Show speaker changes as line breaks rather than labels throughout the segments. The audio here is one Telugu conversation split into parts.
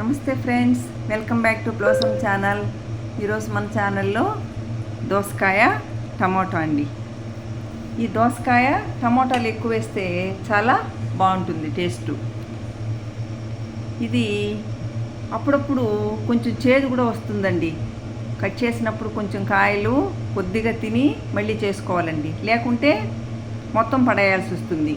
నమస్తే friends welcome back to Blossom channel. ఈరోజు మన ఛానల్లో దోసకాయ టమాటో అండి. ఈ దోసకాయ టమాటాలు ఎక్కువ వేస్తే చాలా బాగుంటుంది టేస్ట్. ఇది అప్పుడప్పుడు కొంచెం చేదు కూడా వస్తుందండి. కట్ చేసినప్పుడు కొంచెం కాయలు కొద్దిగా తిని మళ్ళీ చేసుకోవాలండి. లేకుంటే మొత్తం పడేయాల్సి వస్తుంది.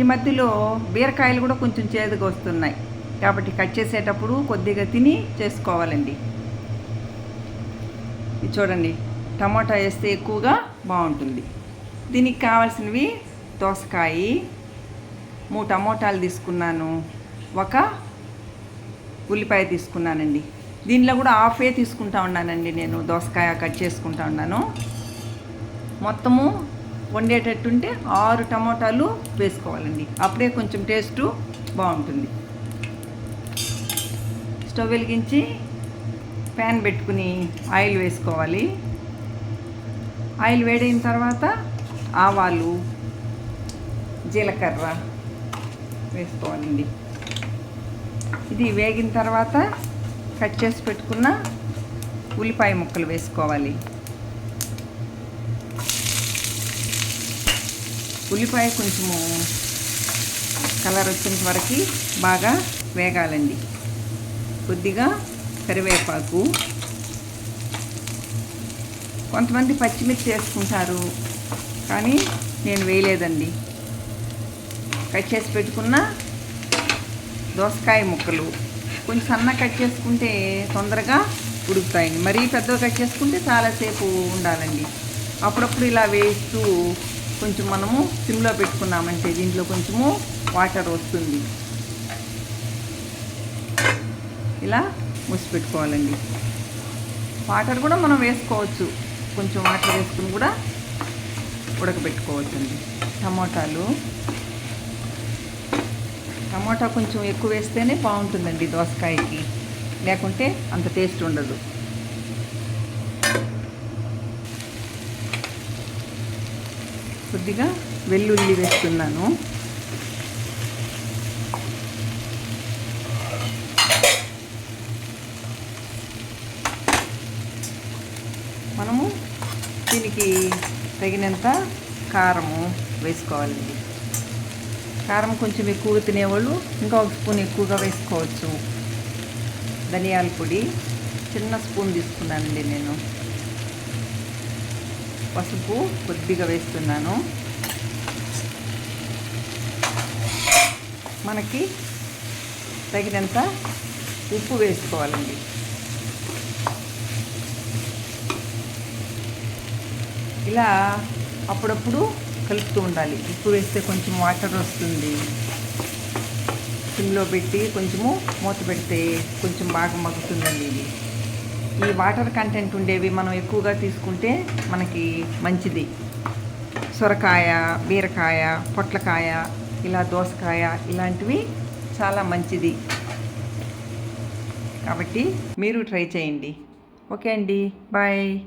ఈ మధ్యలో బీరకాయలు కూడా కొంచెం చేదుగా వస్తున్నాయి. కాబట్టి కట్ చేసేటప్పుడు కొద్దిగా తిని చేసుకోవాలండి. ఇది చూడండి టమాటా వేస్తే ఎక్కువగా బాగుంటుంది. దీనికి కావాల్సినవి దోసకాయ మూడు టమోటాలు తీసుకున్నాను ఒక ఉల్లిపాయ తీసుకున్నానండి. దీనిలో కూడా హాఫే తీసుకుంటా ఉన్నానండి నేను దోసకాయ కట్ చేసుకుంటా ఉన్నాను. మొత్తము వండేటట్టుంటే ఆరు టమోటాలు వేసుకోవాలండి. అప్పుడే కొంచెం టేస్టు బాగుంటుంది. స్టవ్ వెలిగించి ప్యాన్ పెట్టుకుని ఆయిల్ వేసుకోవాలి. ఆయిల్ వేడైన తర్వాత ఆవాలు జీలకర్ర వేసుకోవాలండి. ఇది వేగిన తర్వాత కట్ చేసి పెట్టుకున్న ఉల్లిపాయ ముక్కలు వేసుకోవాలి. ఉల్లిపాయ కొంచెము కలర్ వచ్చేంత వరకు బాగా వేగాలండి. కొద్దిగా కరివేపాకు. కొంతమంది పచ్చిమిర్చి వేసుకుంటారు కానీ నేను వేయలేదండి. కట్ చేసి పెట్టుకున్న దోసకాయ ముక్కలు. కొంచెం సన్న కట్ చేసుకుంటే తొందరగా ఉడుకుతాయండి. మరీ పెద్దగా కట్ చేసుకుంటే చాలాసేపు ఉండాలండి. అప్పుడప్పుడు ఇలా వేస్తూ కొంచెం మనము సిమ్లో పెట్టుకున్నామంటే దీంట్లో కొంచెము వాటర్ వస్తుంది. ఇలా ముసిపెట్టుకోవాలండి. వాటర్ కూడా మనం వేసుకోవచ్చు. కొంచెం వాటర్ వేసుకుని కూడా ఉడకబెట్టుకోవచ్చండి. టమోటాలు. టమోటా కొంచెం ఎక్కువ వేస్తేనే బాగుంటుందండి దోసకాయకి. లేకుంటే అంత టేస్ట్ ఉండదు. కొద్దిగా వెల్లుల్లి వేస్తున్నాను మనము దీనికి తగినంత కారము వేసుకోవాలండి. కారం కొంచెం ఎక్కువగా తినేవాళ్ళు ఇంకా ఒక స్పూన్ ఎక్కువగా వేసుకోవచ్చు. ధనియాల పొడి చిన్న స్పూన్ తీసుకున్నానండి నేను. పసుపు కొద్దిగా వేస్తున్నాను. మనకి తగినంత ఉప్పు వేసుకోవాలండి. ఇలా అప్పుడప్పుడు కలుపుతూ ఉండాలి. ఉప్పు వేస్తే కొంచెం వాటర్ వస్తుంది. సిమ్లో పెట్టి కొంచెము మూత పెడితే కొంచెం బాగా మగ్గుతుందండి ఇది. ఈ వాటర్ కంటెంట్ ఉండేవి మనం ఎక్కువగా తీసుకుంటే మనకి మంచిది. సొరకాయ బీరకాయ పొట్లకాయ ఇలా దోసకాయ ఇలాంటివి చాలా మంచిది. కాబట్టి మీరు ట్రై చేయండి. ఓకే అండి. బాయ్.